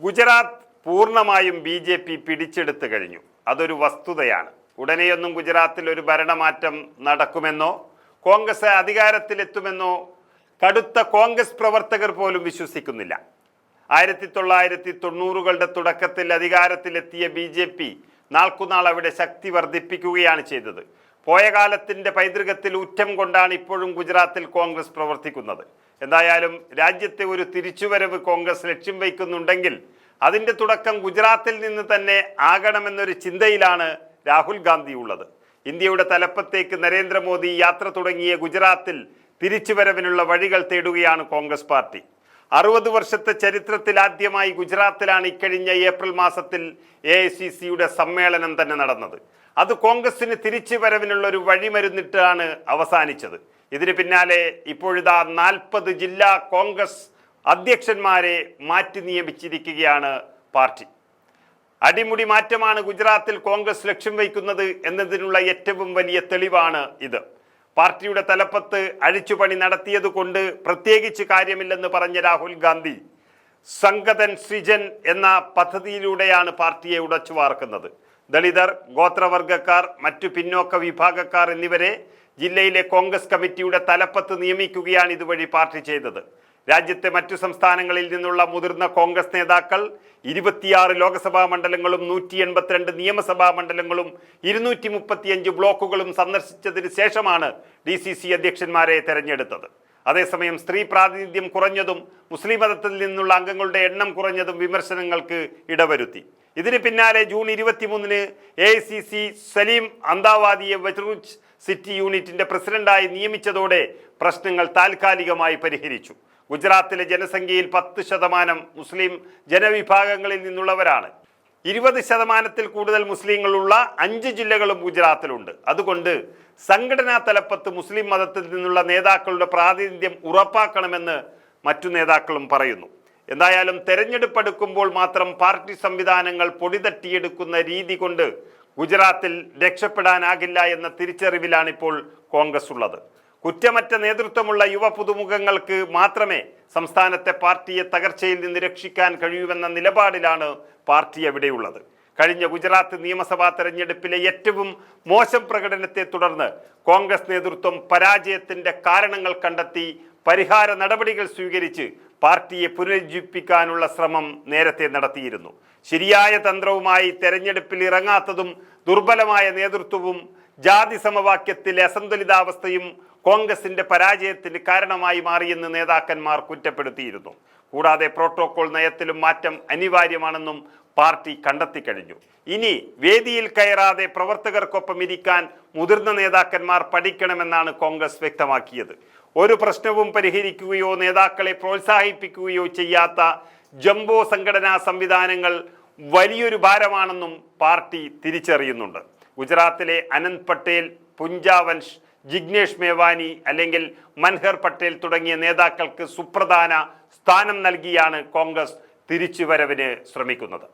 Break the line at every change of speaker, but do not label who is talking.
ഗുജറാത്ത് പൂർണമായും B J P പിടിച്ചെടുത്തു കഴിഞ്ഞു. അതൊരു വസ്തുതയാണ്. ഉടനെയൊന്നും ഗുജറാത്തിൽ ഒരു ഭരണമാറ്റം നടക്കുമെന്നോ കോൺഗ്രസ് അധികാരത്തിലെത്തുമെന്നോ കടുത്ത കോൺഗ്രസ് പ്രവർത്തകർ പോലും വിശ്വസിക്കുന്നില്ല. ആയിരത്തി തൊള്ളായിരത്തി തൊണ്ണൂറുകളുടെ തുടക്കത്തിൽ അധികാരത്തിലെത്തിയ ബി ജെ പി നാൾക്കുനാൾ അവിടെ ശക്തി വർദ്ധിപ്പിക്കുകയാണ് ചെയ്തത്. പോയ കാലത്തിന്റെ പൈതൃകത്തിൽ ഉറ്റം കൊണ്ടാണ് ഇപ്പോഴും ഗുജറാത്തിൽ കോൺഗ്രസ് പ്രവർത്തിക്കുന്നത്. എന്തായാലും രാജ്യത്തെ ഒരു തിരിച്ചുവരവ് കോൺഗ്രസ് ലക്ഷ്യം വയ്ക്കുന്നുണ്ടെങ്കിൽ അതിന്റെ തുടക്കം ഗുജറാത്തിൽ നിന്ന് തന്നെ ആകണമെന്നൊരു ചിന്തയിലാണ് രാഹുൽ ഗാന്ധി ഉള്ളത്. ഇന്ത്യയുടെ തലപ്പത്തേക്ക് നരേന്ദ്രമോദി യാത്ര തുടങ്ങിയ ഗുജറാത്തിൽ തിരിച്ചുവരവിനുള്ള വഴികൾ തേടുകയാണ് കോൺഗ്രസ് പാർട്ടി. അറുപത് വർഷത്തെ ചരിത്രത്തിൽ ആദ്യമായി ഗുജറാത്തിലാണ് ഇക്കഴിഞ്ഞ ഏപ്രിൽ മാസത്തിൽ എ ഐ സി സിയുടെ സമ്മേളനം തന്നെ നടന്നത്. അത് കോൺഗ്രസിന് തിരിച്ചുവരവിനുള്ള ഒരു വഴിമരുന്നിട്ടാണ് അവസാനിച്ചത്. ഇതിന് പിന്നാലെ ഇപ്പോഴിതാ നാൽപ്പത് ജില്ലാ കോൺഗ്രസ് അധ്യക്ഷന്മാരെ മാറ്റി നിയമിച്ചിരിക്കുകയാണ് പാർട്ടി. അടിമുടി മാറ്റമാണ് ഗുജറാത്തിൽ കോൺഗ്രസ് ലക്ഷ്യം വയ്ക്കുന്നത് എന്നതിനുള്ള ഏറ്റവും വലിയ തെളിവാണ് ഇത്. പാർട്ടിയുടെ തലപ്പത്ത് അഴിച്ചുപണി നടത്തിയത് കൊണ്ട് പ്രത്യേകിച്ച് കാര്യമില്ലെന്ന് പറഞ്ഞ രാഹുൽ ഗാന്ധി സംഗതൻ സൃജൻ എന്ന പദ്ധതിയിലൂടെയാണ് പാർട്ടിയെ ഉടച്ചു വാർക്കുന്നത്. ദളിതർ ഗോത്രവർഗക്കാർ മറ്റു പിന്നോക്ക വിഭാഗക്കാർ എന്നിവരെ ജില്ലയിലെ കോൺഗ്രസ് കമ്മിറ്റിയുടെ തലപ്പത്ത് നിയമിക്കുകയാണ് ഇതുവഴി പാർട്ടി ചെയ്തത്. രാജ്യത്തെ മറ്റു സംസ്ഥാനങ്ങളിൽ നിന്നുള്ള മുതിർന്ന കോൺഗ്രസ് നേതാക്കൾ ഇരുപത്തിയാറ് ലോക്സഭാ മണ്ഡലങ്ങളും നൂറ്റി എൺപത്തിരണ്ട് നിയമസഭാ മണ്ഡലങ്ങളും ഇരുന്നൂറ്റി മുപ്പത്തിയഞ്ച് ബ്ലോക്കുകളും സന്ദർശിച്ചതിന് ശേഷമാണ് ഡി സി സി അധ്യക്ഷന്മാരെ തെരഞ്ഞെടുത്തത്. അതേസമയം സ്ത്രീ പ്രാതിനിധ്യം കുറഞ്ഞതും മുസ്ലിം മതത്തിൽ നിന്നുള്ള അംഗങ്ങളുടെ എണ്ണം കുറഞ്ഞതും വിമർശനങ്ങൾക്ക് ഇടവരുത്തി. ഇതിന് പിന്നാലെ ജൂൺ ഇരുപത്തിമൂന്നിന് A I C C Saleem അന്താവാദിയെ വെറ്ററൂച്ച് സിറ്റി യൂണിറ്റിന്റെ പ്രസിഡന്റായി നിയമിച്ചതോടെ പ്രശ്നങ്ങൾ താൽക്കാലികമായി പരിഹരിച്ചു. ഗുജറാത്തിലെ ജനസംഖ്യയിൽ പത്ത് ശതമാനം മുസ്ലിം ജനവിഭാഗങ്ങളിൽ നിന്നുള്ളവരാണ്. ഇരുപത് ശതമാനത്തിൽ കൂടുതൽ മുസ്ലിങ്ങളുള്ള അഞ്ച് ജില്ലകളും ഗുജറാത്തിലുണ്ട്. അതുകൊണ്ട് സംഘടനാ തലപ്പത്ത് മുസ്ലിം മതത്തിൽ നിന്നുള്ള നേതാക്കളുടെ പ്രാതിനിധ്യം ഉറപ്പാക്കണമെന്ന് മറ്റു നേതാക്കളും പറയുന്നു. എന്തായാലും തെരഞ്ഞെടുപ്പ് എടുക്കുമ്പോൾ മാത്രം പാർട്ടി സംവിധാനങ്ങൾ പൊടിതട്ടിയെടുക്കുന്ന രീതി കൊണ്ട് ഗുജറാത്തിൽ രക്ഷപ്പെടാനാകില്ല എന്ന തിരിച്ചറിവിലാണ് ഇപ്പോൾ കോൺഗ്രസ് ഉള്ളത് കുറ്റമറ്റ നേതൃത്വമുള്ള യുവ പുതുമുഖങ്ങൾക്ക് മാത്രമേ സംസ്ഥാനത്തെ പാർട്ടിയെ തകർച്ചയിൽ നിന്ന് രക്ഷിക്കാൻ കഴിയൂവെന്ന നിലപാടിലാണ് പാർട്ടി എവിടെയുള്ളത്. കഴിഞ്ഞ ഗുജറാത്ത് നിയമസഭാ തെരഞ്ഞെടുപ്പിലെ ഏറ്റവും മോശം പ്രകടനത്തെ തുടർന്ന് കോൺഗ്രസ് നേതൃത്വം പരാജയത്തിന്റെ കാരണങ്ങൾ കണ്ടെത്തി പരിഹാര നടപടികൾ സ്വീകരിച്ച് പാർട്ടിയെ പുനരുജ്ജീവിപ്പിക്കാനുള്ള ശ്രമം നേരത്തെ നടത്തിയിരുന്നു. ശരിയായ തന്ത്രവുമായി തെരഞ്ഞെടുപ്പിൽ ഇറങ്ങാത്തതും ദുർബലമായ നേതൃത്വവും ജാതി സമവാക്യത്തിലെ അസന്തുലിതാവസ്ഥയും കോൺഗ്രസിന്റെ പരാജയത്തിന് കാരണമായി മാറിയെന്ന് നേതാക്കന്മാർ കുറ്റപ്പെടുത്തിയിരുന്നു. കൂടാതെ പ്രോട്ടോകോൾ നയത്തിലും മാറ്റം അനിവാര്യമാണെന്നും പാർട്ടി കണ്ടെത്തി കഴിഞ്ഞു ഇനി വേദിയിൽ കയറാതെ പ്രവർത്തകർക്കൊപ്പം ഇരിക്കാൻ മുതിർന്ന നേതാക്കന്മാർ പഠിക്കണമെന്നാണ് കോൺഗ്രസ് വ്യക്തമാക്കിയത്. ഒരു പ്രശ്നവും പരിഹരിക്കുകയോ നേതാക്കളെ പ്രോത്സാഹിപ്പിക്കുകയോ ചെയ്യാത്ത ജംബോ സംഘടനാ സംവിധാനങ്ങൾ വലിയൊരു ഭാരമാണെന്നും പാർട്ടി തിരിച്ചറിയുന്നുണ്ട്. ഗുജറാത്തിലെ അനന്ത് പട്ടേൽ പുഞ്ചാവൻഷ് ജിഗ്നേഷ് മേവാനി അല്ലെങ്കിൽ മൻഹർ പട്ടേൽ തുടങ്ങിയ നേതാക്കൾക്ക് സുപ്രധാന സ്ഥാനം നൽകിയാണ് കോൺഗ്രസ് തിരിച്ചുവരവിന് ശ്രമിക്കുന്നത്.